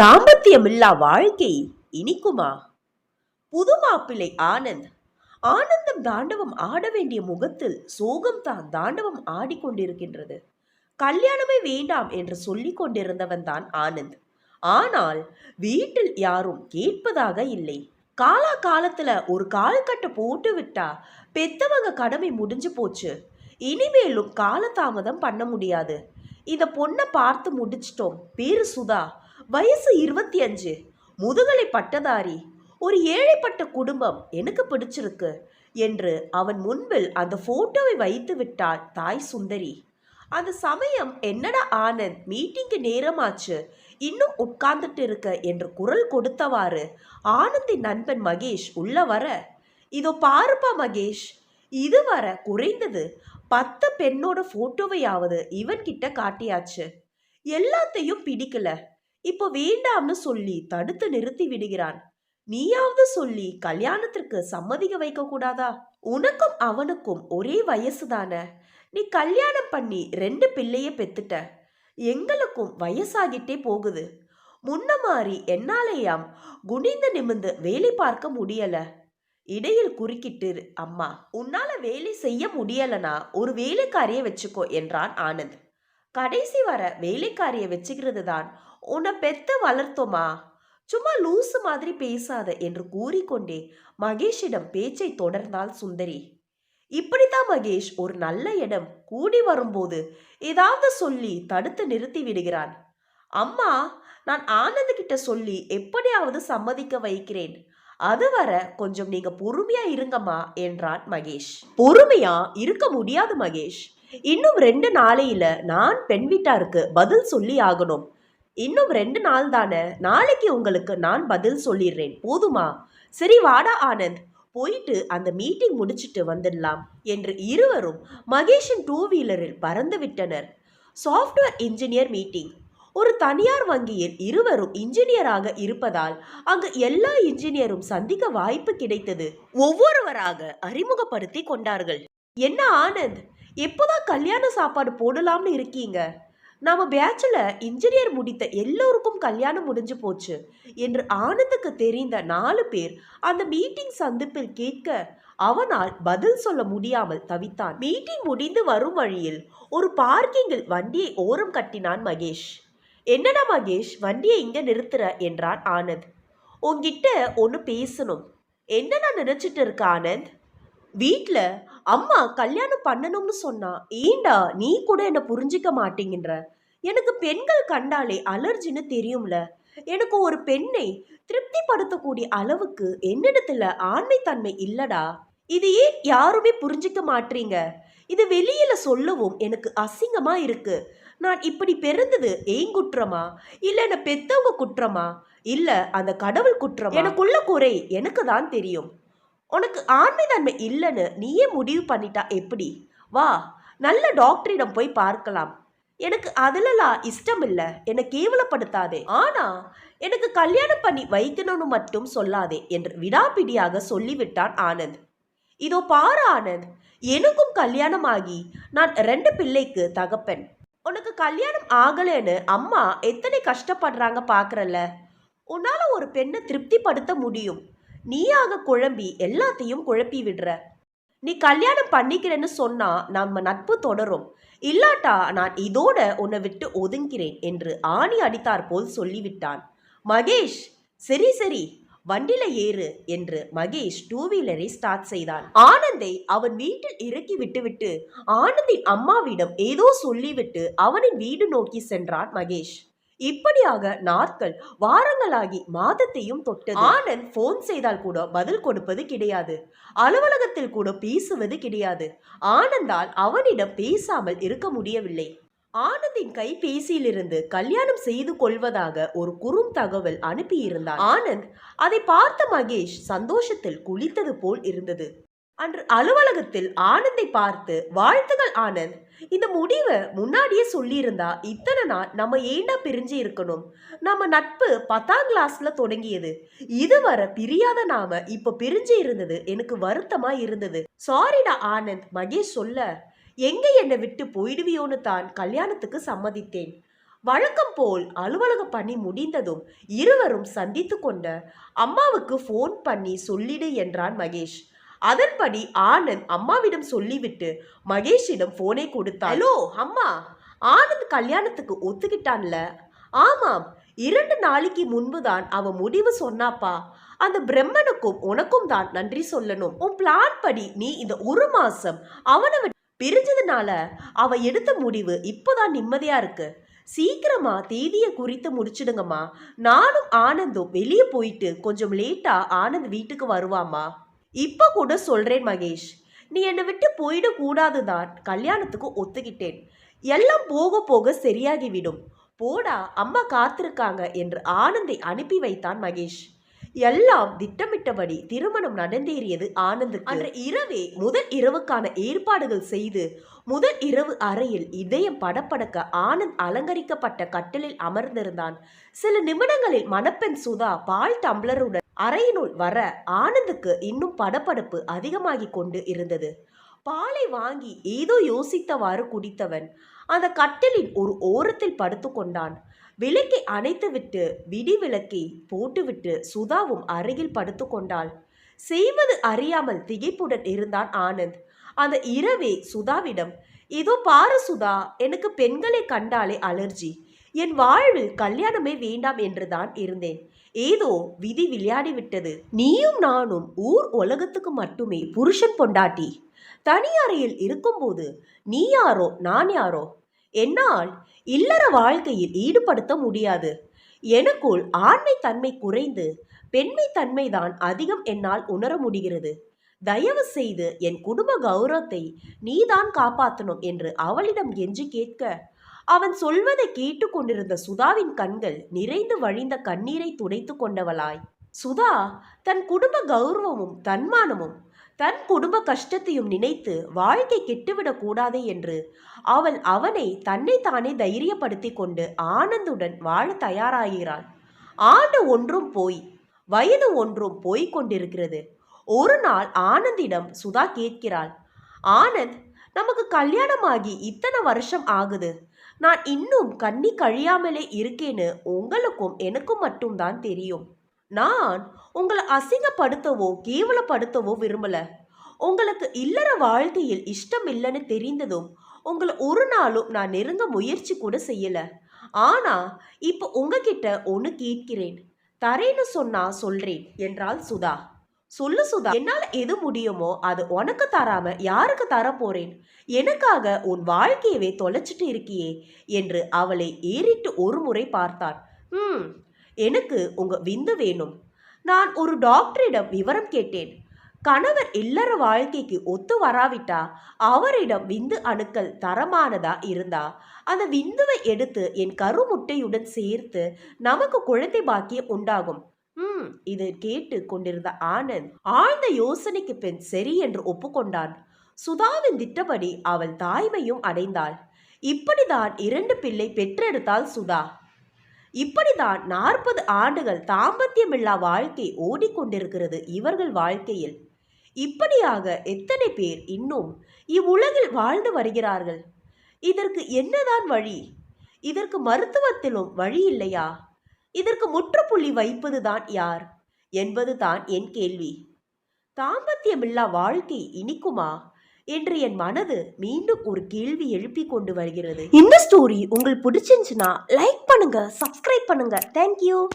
தாம்பத்தியமில்லா வாழ்க்கை இனிக்குமா? புது மாப்பிள்ளை ஆனந்த். ஆனந்தம் தாண்டவம் ஆட வேண்டிய முகத்தில் சோகம் தான் தாண்டவம் ஆடிக்கொண்டிருக்கின்றது கல்யாணமே வேண்டாம் என்று சொல்லிக் கொண்டிருந்தவன் தான் ஆனந்த். ஆனால் வீட்டில் யாரும் கேட்பதாக இல்லை. காலா காலத்துல ஒரு கால் கட்டை போட்டு விட்டா பெத்தவங்க கடமை முடிஞ்சு போச்சு. இனிமேலும் காலதாமதம் பண்ண முடியாது. இந்த பொண்ணை பார்த்து முடிச்சிட்டோம். பேரு சுதா. வயசு இருபத்தி அஞ்சு முதுகலை பட்டதாரி. ஒரு ஏழைப்பட்ட குடும்பம் எனக்கு பிடிச்சிருக்கு என்று அவன் முன்பில் அந்த போட்டோவை வைத்து விட்டாள் தாய் சுந்தரி. அந்த சமயம் என்னடா ஆனந்த் மீட்டிங்கு நேரமாச்சு இன்னும் உட்கார்ந்துட்டு இருக்க என்று குரல் கொடுத்தவாறு ஆனந்தின் நண்பன் மகேஷ் உள்ள வர இதோ பாருப்பா மகேஷ் இதுவரை குறைந்தது பத்து பெண்ணோட போட்டோவையாவது இவன்கிட்ட காட்டியாச்சு. எல்லாத்தையும் பிடிக்கல. இப்போ வேண்டாம்னு சொல்லி தடுத்து நிறுத்தி விடுகிறான். நீயாவது சொல்லி கல்யாணத்திற்கு சம்மதிக்க வைக்க கூடாதா? உனக்கும் அவனுக்கும் ஒரே வயசு தானே? நீ கல்யாணம் பண்ணி ரெண்டு பிள்ளைய பெத்துட்ட. எங்களுக்கும் வயசாகிட்டே போகுது. முன்ன மாதிரி என்னாலேயாம் குனிந்து நிமிந்து வேலை பார்க்க முடியல. இடையில் குறுக்கிட்டு அம்மா. உன்னால வேலை செய்ய முடியலனா ஒரு வேலைக்காரியை வச்சுக்கோ என்றான் ஆனந்த். கடைசி வர வேலைக்காரியை வச்சுக்கிறது தான் உன்னை பெத்து வளர்த்தோமா? சும்மா லூசு மாதிரி பேசாத என்று கூறிக்கொண்டே மகேஷிடம் பேச்சை தொடர்ந்தாள் சுந்தரி. இப்படித்தான் மகேஷ் ஒரு நல்ல இடம் கூடி வரும்போது ஏதாவது சொல்லி தடுத்து நிறுத்தி விடுகிறான். அம்மா நான் ஆனந்த் கிட்ட சொல்லி எப்படியாவது சம்மதிக்க வைக்கிறேன். அதுவரை கொஞ்சம் நீங்க பொறுமையா இருங்கம்மா என்றான் மகேஷ். பொறுமையா? இருக்க முடியாது மகேஷ். இன்னும் ரெண்டு நாளையில நான் பெண் வீட்டாருக்கு பதில் சொல்லி ஆகணும். இன்னும் ரெண்டு நாள் தானே? நாளைக்கு உங்களுக்கு நான் பதில் சொல்லிடுறேன். போதுமா? சரி வாடா ஆனந்த். போயிட்டு அந்த மீட்டிங் முடிச்சிட்டு வந்துடலாம் என்று இருவரும் மகேஷின் டூ வீலரில் பறந்து விட்டனர். சாஃப்ட்வேர் இன்ஜினியர் மீட்டிங் ஒரு தனியார் வங்கியில் இருவரும் இன்ஜினியராக இருப்பதால் அங்கு எல்லா இன்ஜினியரும் சந்திக்க வாய்ப்பு கிடைத்தது. ஒவ்வொருவராக அறிமுகப்படுத்தி கொண்டார்கள். என்ன ஆனந்த்? எப்போதான் கல்யாண சாப்பாடு போடலாம்னு இருக்கீங்க? நாம பேச்சில் இன்ஜினியர் முடித்த எல்லோருக்கும் கல்யாணம் முடிஞ்சு போச்சு என்று ஆனந்துக்கு தெரிந்த நாலு பேர் அந்த மீட்டிங் சந்திப்பில் கேட்க அவனால் பதில் சொல்ல முடியாமல் தவித்தான். மீட்டிங் முடிந்து வரும் வழியில் ஒரு பார்க்கிங்கில் வண்டியை ஓரம் கட்டினான் மகேஷ். என்னடா மகேஷ் வண்டியை இங்கே நிறுத்துற? என்றான் ஆனந்த். உங்ககிட்ட ஒன்று பேசணும். என்னடா நினச்சிட்டு இருக்க ஆனந்த்? வீட்டில் அம்மா கல்யாணம் பண்ணணும்னு சொன்னா ஏண்டா நீ கூட என்ன புரிஞ்சிக்க மாட்டேங்கின்ற? எனக்கு பெண்கள் கண்டாலே அலர்ஜின்னு தெரியும்ல. எனக்கு ஒரு பெண்ணை திருப்திப்படுத்தக்கூடிய அளவுக்கு என்னிடத்துல ஆண்மைத்தன்மை இல்லடா. இது ஏன் யாருமே புரிஞ்சிக்க மாட்டீங்க இது வெளியில சொல்லவும் எனக்கு அசிங்கமா இருக்கு. நான் இப்படி பிறந்தது ஏன் குற்றமா? இல்ல என்ன பெத்தவங்க குற்றமா? இல்ல அந்த கடவுள் குற்றமா? எனக்குள்ள குறை எனக்கு தான் தெரியும். உனக்கு ஆண்மைதன்மை இல்லைன்னு நீயே முடிவு பண்ணிட்டா எப்படி? வா நல்ல டாக்டரிடம் போய் பார்க்கலாம். எனக்கு அதுலலாம் இஷ்டம் இல்லை. என்னை கேவலப்படுத்தாதே. ஆனா எனக்கு கல்யாணம் பண்ணி வைக்கணும்னு மட்டும் சொல்லாதே என்று விடாபிடியாக சொல்லிவிட்டான் ஆனந்த். இதோ பாரு ஆனந்த் எனக்கும் கல்யாணம் ஆகி நான் ரெண்டு பிள்ளைக்கு தகப்பன். உனக்கு கல்யாணம் ஆகலைன்னு அம்மா எத்தனை கஷ்டப்படுறாங்க பார்க்கறல்ல உன்னால ஒரு பெண்ணை திருப்திப்படுத்த முடியும். நீயாக குழம்பி எல்லாத்தையும் குழப்பி விடுற. நீ கல்யாணம் பண்ணிக்கிறேன்னு சொன்னா நம்ம நட்பு தொடரும். இல்லாட்டா நான் இதோட உன்னை விட்டு ஒதுங்கிறேன் என்று ஆணி அடித்தார் போல் சொல்லிவிட்டான். மகேஷ் சரி சரி வண்டில ஏறு என்று மகேஷ் டூ வீலரை ஸ்டார்ட் செய்தான். ஆனந்தை அவன் வீட்டில் இறக்கி விட்டுவிட்டு ஆனந்தின் அம்மாவிடம் ஏதோ சொல்லிவிட்டு அவனின் வீடு நோக்கி சென்றான் மகேஷ். இப்படியாக நாட்கள் வாரங்களாகி மாதத்தையும் தொட்டது. ஆனந்த் போன் செய்தால் கூட பதில் கொடுப்பது கிடையாது. அலுவலகத்தில் கூட பேசுவது கிடையாது. ஆனந்தால் அவனிடம் பேசாமல் இருக்க முடியவில்லை. ஆனந்தின் கைபேசியிலிருந்து கல்யாணம் செய்து கொள்வதாக ஒரு குறும் தகவல் அனுப்பியிருந்தார் ஆனந்த் அதை பார்த்த மகேஷ் சந்தோஷத்தில் குளித்தது போல் இருந்தது. அன்று அலுவலகத்தில் ஆனந்தை பார்த்து வாழ்த்துகள் ஆனந்த். இந்த முடிவை முன்னாடியே சொல்லியிருந்தா இத்தனை நாள் நம்ம ஏண்டா பிரிஞ்சு இருக்கணும்? நம்ம நட்பு பத்தாம் கிளாஸ்ல தொடங்கியது. இதுவரை பிரியாத நாம இப்ப பிரிஞ்சு இருந்தது எனக்கு வருத்தமா இருந்தது. சாரிடா ஆனந்த். மகேஷ் சொல்ல எங்க என்னை விட்டு போயிடுவியோன்னு தான் கல்யாணத்துக்கு சம்மதித்தேன். வழக்கம் போல் அலுவலக பணி முடிந்ததும் இருவரும் சந்தித்து கொண்ட அம்மாவுக்கு ஃபோன் பண்ணி சொல்லிடு என்றான் மகேஷ். அதன்படி ஆனந்த் அம்மாவிடம் சொல்லிவிட்டு மகேஷிடம் போனை கொடுத்தான் ஹலோ அம்மா. ஆனந்த் கல்யாணத்துக்கு ஒத்துக்கிட்டான்ல? ஆமாம். இரண்டு நாளைக்கு முன்புதான் அவன் முடிவு சொன்னாப்பா. அந்த பிரம்மனுக்கும் உனக்கும் தான் நன்றி சொல்லணும். உன் பிளான் படி நீ இந்த ஒரு மாசம் அவனை பிரிஞ்சதுனால அவ எடுத்த முடிவு இப்போதான் நிம்மதியா இருக்கு. சீக்கிரமா தேதியை குறித்து முடிச்சிடுங்கம்மா. நானும் ஆனந்தும் வெளியே போயிட்டு கொஞ்சம் லேட்டா ஆனந்த் வீட்டுக்கு வருவாமா இப்ப கூட சொல்றேன் மகேஷ். நீ என்னை விட்டு போயிட கூடாதுதான் கல்யாணத்துக்கு ஒத்துக்கிட்டேன். எல்லாம் போக போக சரியாகிவிடும். போடா அம்மா காத்திருக்காங்க என்று ஆனந்தை அனுப்பி வைத்தான் மகேஷ். எல்லாம் திட்டமிட்டபடி திருமணம் நடந்தேறியது ஆனந்துக்கு. அன்று இரவே முதல் இரவுக்கான ஏற்பாடுகள் செய்து முதல் இரவு அறையில் இதயம் படபடக்க ஆனந்த் அலங்கரிக்கப்பட்ட கட்டிலில் அமர்ந்திருந்தான். சில நிமிடங்களில் மணப்பெண் சுதா பால் டம்ளருடன் அறையினுள் வர ஆனந்துக்கு இன்னும் படபடப்பு அதிகமாகிக் கொண்டு இருந்தது. பாலை வாங்கி ஏதோ யோசித்தவாறு குடித்தவன் அந்த கட்டிலின் ஒரு ஓரத்தில் படுத்துக்கொண்டான் விளக்கை அணைத்துவிட்டு விடி விளக்கை போட்டுவிட்டு சுதாவும் அருகில் படுத்துக்கொண்டாள் செய்வது அறியாமல் திகைப்புடன் இருந்தான் ஆனந்த். அந்த இரவே சுதாவிடம் இதோ பாரு சுதா எனக்கு பெண்களை கண்டாலே அலர்ஜி. என் வாழ்வில் கல்யாணமே வேண்டாம் என்றுதான் இருந்தேன். ஏதோ விதி விளையாடி விட்டது நீயும் நானும் ஊர் உலகத்துக்கு மட்டுமே புருஷன் பொண்டாட்டி. தனியறையில் இருக்கும்போது நீ யாரோ நான் யாரோ? என்னால் இல்லற வாழ்க்கையில் ஈடுபடுத்த முடியாது. எனக்குள் ஆண்மை தன்மை குறைந்து பெண்மை தன்மைதான் அதிகம் என்னால் உணர முடிகிறது. தயவு செய்து என் குடும்ப கௌரவத்தை நீதான் காப்பாற்றணும் என்று அவளிடம் கெஞ்சி கேட்க அவன் சொல்வதை கேட்டுக்கொண்டிருந்த சுதாவின் கண்கள் நிறைந்து வழிந்த கண்ணீரை துடைத்து கொண்டவளாய். சுதா தன் குடும்ப கௌரவமும் தன்மானமும் தன் குடும்ப கஷ்டத்தையும் நினைத்து வாழ்க்கை கெட்டுவிடக் கூடாதே என்று அவள் அவனை தன்னைத்தானே தைரியப்படுத்தி கொண்டு ஆனந்துடன் வாழ தயாராகிறாள். ஆண்டு ஒன்றும் போய் வயது ஒன்றும் போய்க் கொண்டிருக்கிறது. ஒரு நாள் ஆனந்திடம் சுதா கேட்கிறாள் ஆனந்த் நமக்கு கல்யாணமாகி இத்தனை வருஷம் ஆகுது. நான் இன்னும் கண்ணி கழியாமலே இருக்கேன்னு உங்களுக்கும் எனக்கும் மட்டும்தான் தெரியும். நான் உங்களை அசிங்கப்படுத்தவோ கேவலப்படுத்தவோ விரும்பல. உங்களுக்கு இல்லற வாழ்க்கையில் இஷ்டம் இல்லைன்னு தெரிந்ததும் உங்களை ஒரு நாளும் நான் நெருங்க முயற்சி கூட செய்யல. ஆனா இப்போ உங்ககிட்ட ஒன்று கேட்கிறேன். தரேன்னு சொன்னா சொல்றேன் என்றாள் சுதா. சொல்லு சுதா. என்னால எது முடியுமோ அது உனக்கு தராம யாருக்கு தர போறேன்? எனக்காக உன் வாழ்க்கையவே தொலைச்சிட்டு இருக்கியே என்று அவளை ஏறிட்டு ஒரு முறை பார்த்தான் ம் எனக்கு உங்க விந்து வேணும். நான் ஒரு டாக்டரிடம் விவரம் கேட்டேன். கணவர் இல்லற வாழ்க்கைக்கு ஒத்து வராவிட்டா? அவரிடம் விந்து அணுக்கள் தரமானதா இருந்தா? அந்த விந்துவை எடுத்து என் கருமுட்டையுடன் சேர்த்து நமக்கு குழந்தை பாக்கியம் உண்டாகும். ம் இதை கேட்டு கொண்டிருந்த ஆனந்த் ஆழ்ந்த யோசனைக்கு பின் சரி என்று ஒப்புக்கொண்டான். சுதாவின் திட்டப்படி அவள் தாய்மையும் அடைந்தாள். இப்படிதான் இரண்டு பிள்ளை பெற்றெடுத்தாள் சுதா. இப்படிதான் நாற்பது ஆண்டுகள் தாம்பத்தியமில்லா வாழ்க்கை ஓடிக்கொண்டிருக்கிறது இவர்கள் வாழ்க்கையில். இப்படியாக எத்தனை பேர் இன்னும் இவ்வுலகில் வாழ்ந்து வருகிறார்கள்? இதற்கு என்னதான் வழி? இதற்கு மருத்துவத்திலும் வழி இல்லையா? இதற்கு முற்றுப்புள்ளி வைப்பதுதான் யார்? என்பதுதான் என் கேள்வி. தாம்பத்தியமில்லா வாழ்க்கை இனிக்குமா? என்று என் மனது மீண்டும் ஒரு கேள்வி எழுப்பி கொண்டு வருகிறது. இந்த ஸ்டோரி உங்களுக்கு பிடிச்சிருந்துச்சுன்னா லைக் பண்ணுங்க சப்ஸ்கிரைப் பண்ணுங்க. தேங்க்யூ